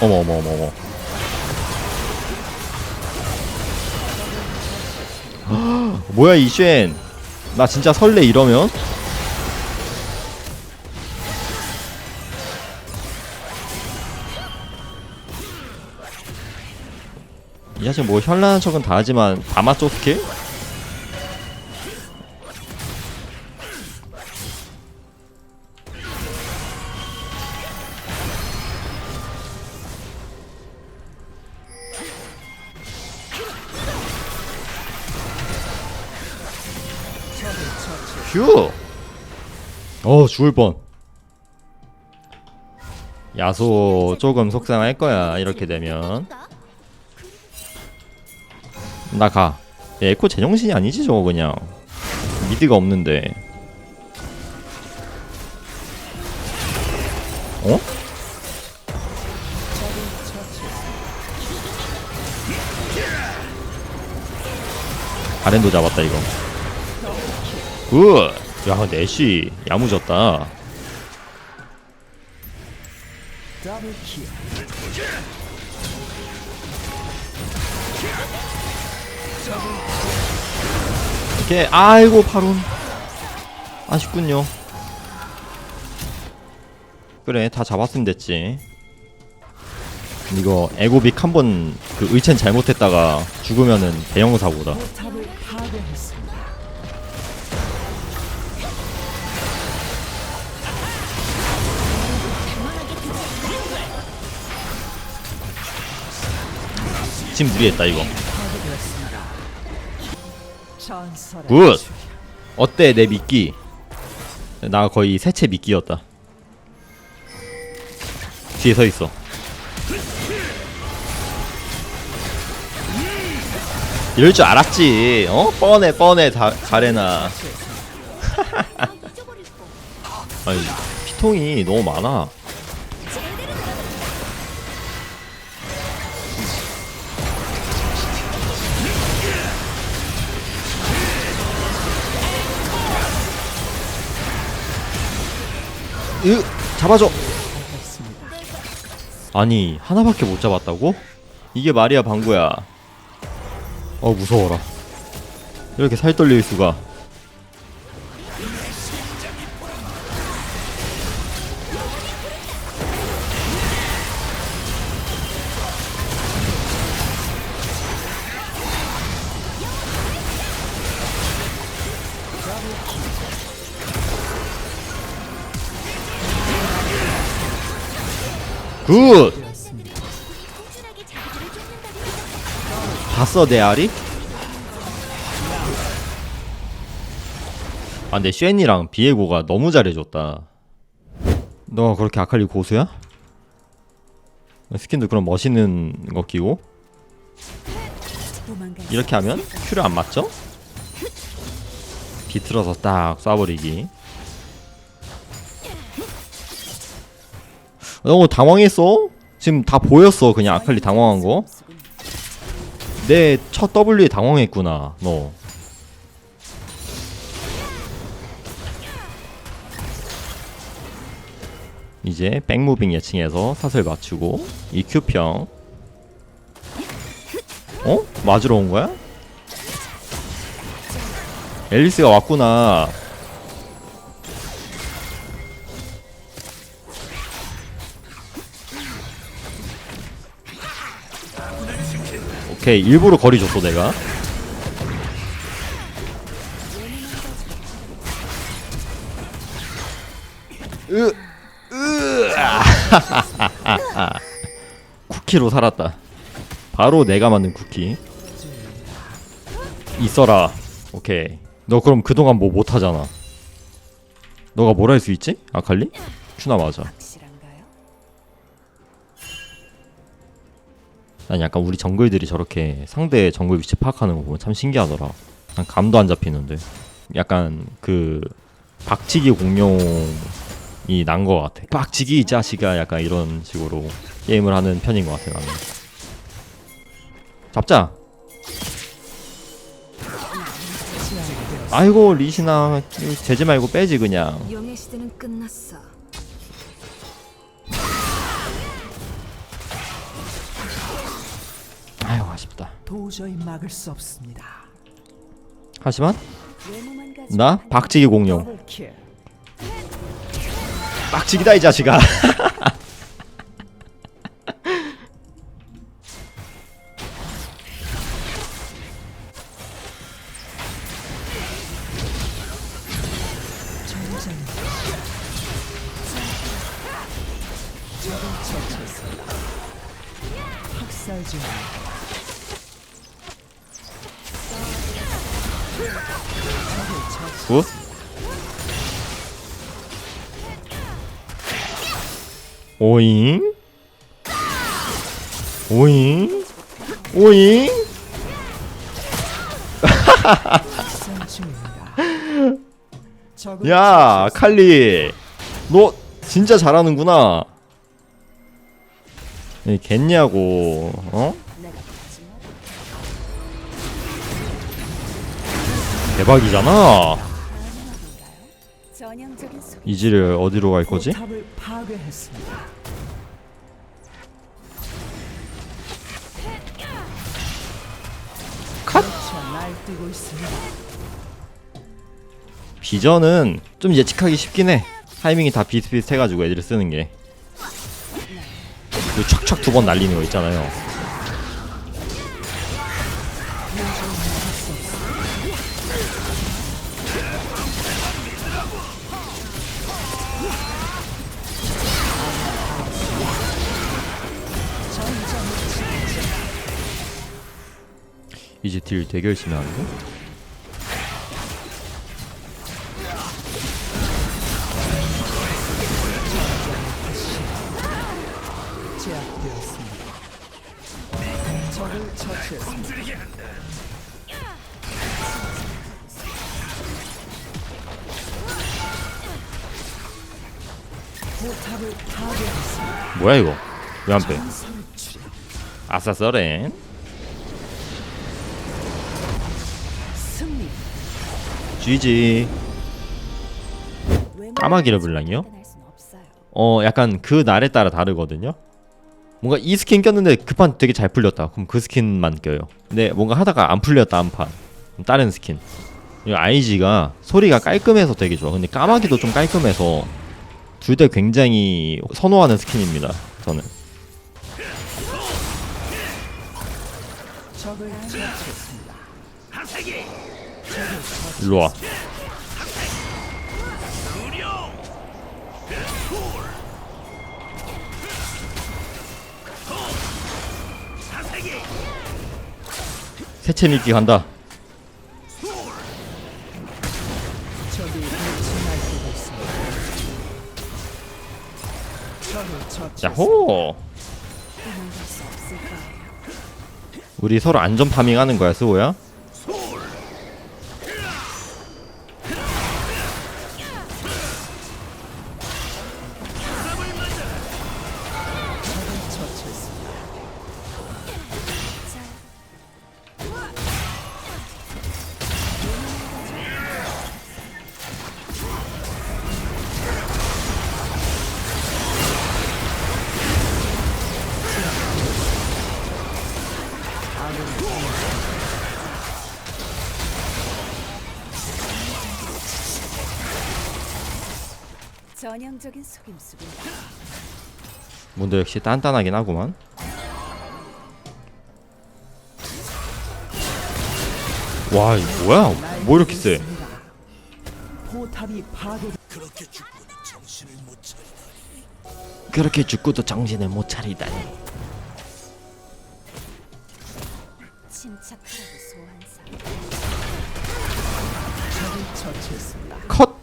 어머 어머 어머 어머. 헉, 뭐야 이쉔. 나 진짜 설레 이러면? 이 자식 뭐 현란한 척은 다 하지만 다 맞죠 스킬? 휴! 어 죽을 뻔. 야소 조금 속상할 거야 이렇게 되면. 나가. 에코 제정신이 아니지 저거 그냥. 미드가 없는데. 어? 가렌도 잡았다 이거 굿! 야 애쉬 야무졌다. 이렇게 아이고 파룬. 아쉽군요. 그래 다 잡았으면 됐지. 이거 에고빅 한 번 그 의첸 잘못했다가 죽으면은 대형 사고다 지금 무리했다 이거. 굿! 주- 어때 내 미끼? 나 거의 새채 미끼였다. 뒤에 서 있어. 이럴 줄 알았지. 어? 뻔해 뻔해 다, 가레나 아니 피통이 너무 많아 으 잡아줘. 아니 하나밖에 못 잡았다고? 이게 말이야 방구야. 어 무서워라. 이렇게 살 떨릴 수가 굿! 봤어 내 알이? 아 근데 쉔이랑 비에고가 너무 잘해줬다 너가 그렇게 아칼리 고수야? 스킨도 그런 멋있는 거 끼고 이렇게 하면 큐를 안 맞죠? 비틀어서 딱 쏴버리기 너무 당황했어? 지금 다 보였어 그냥 아칼리 당황한 거 내 첫 W에 당황했구나 너 이제 백무빙 예칭해서 사슬 맞추고 EQ평 어? 맞으러 온 거야? 앨리스가 왔구나 오케이 일부러 거리 줬어 내가. 으, 으, 아, 쿠키로 살았다. 바로 내가 만든 쿠키. 있어라. 오케이. 너 그럼 그동안 뭐 못하잖아. 너가 뭘 할 수 있지? 아칼리? 큐나 맞아 난 약간 우리 정글들이 저렇게 상대 정글 위치 파악하는 거 보면 참 신기하더라. 난 감도 안 잡히는데. 약간 그 박치기 공룡이 난 거 같아. 박치기 이 자식아 약간 이런 식으로 게임을 하는 편인 것 같아 나는. 잡자. 아이고 리시나 제지 말고 빼지 그냥. 용의 시대는 끝났어. 도저히 막을 수 없습니다. 하지만 나 박치기 공룡. 빡치기다 이 자식아 굿. 오잉? 오잉? 오잉? 야. 칼리. 너 진짜 잘하는구나. 이 겠냐고 어? 대박이잖아. 이지를 어디로 갈 거지? 컷! 비전은 좀 예측하기 쉽긴 해. 타이밍이 다 비슷비슷해가지고 애들이 쓰는 게. 그 촥촥 두번 날리는 거 있잖아요 이제 딜 되게 열심히 하는데? 뭐야 이거 왜 안 빼? 아싸 써렌 GG 까마귀를 없어요. 어 약간 그 날에 따라 다르거든요? 뭔가 이 스킨 꼈는데 그판 되게 잘 풀렸다. 그럼 그 스킨만 껴요. 근데 뭔가 하다가 안 풀렸다 한판. 다른 스킨. IG가 소리가 깔끔해서 되게 좋아. 근데 까마귀도 좀 깔끔해서 둘 다 굉장히 선호하는 스킨입니다 저는. 적을 처치했습니다. 일로와 세체 미끼 간다. 야호. 우리 서로 안전 파밍하는 거야 스호야? 전형적인 속임수입니다. 문도 역시 단단하긴 하구만 와 이거 뭐야 뭐 이렇게 세. 포탑이 파괴. 그렇게 죽고도 정신을 못 차리다니 침착하라고. 컷!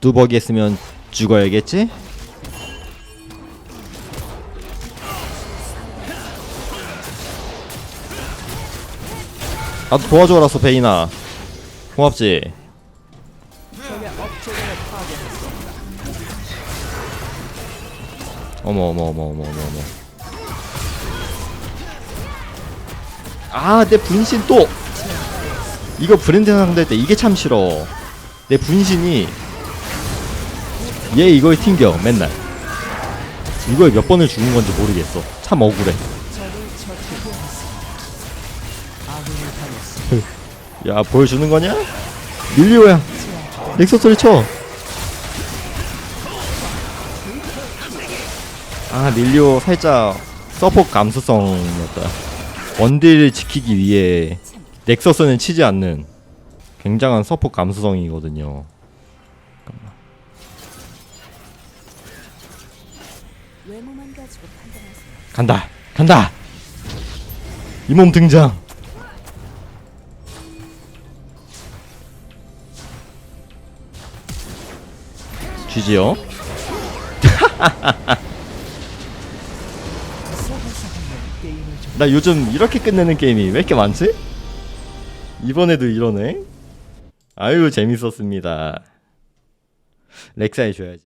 뚜벅이 했으면 죽어야겠지? 나도 도와줘라서 베이나 고맙지. 어머 어머 어머 어머 어머 어머 아 내 분신 또 이거 브랜드 상대할 때 이게 참 싫어 내 분신이 얘 이거에 튕겨 맨날 이거에 몇 번을 죽은 건지 모르겠어 참 억울해. 야 보여주는 거냐? 밀리오야 넥서스를 쳐. 아 밀리오 살짝 서포 감수성이었다. 원딜을 지키기 위해 넥서스는 치지 않는 굉장한 서포 감수성이거든요. 간다 간다. 이 몸 등장. 쥐지요 나 요즘 이렇게 끝내는 게임이 왜 이렇게 많지? 이번에도 이러네. 아유 재밌었습니다. 렉사 해 줘야지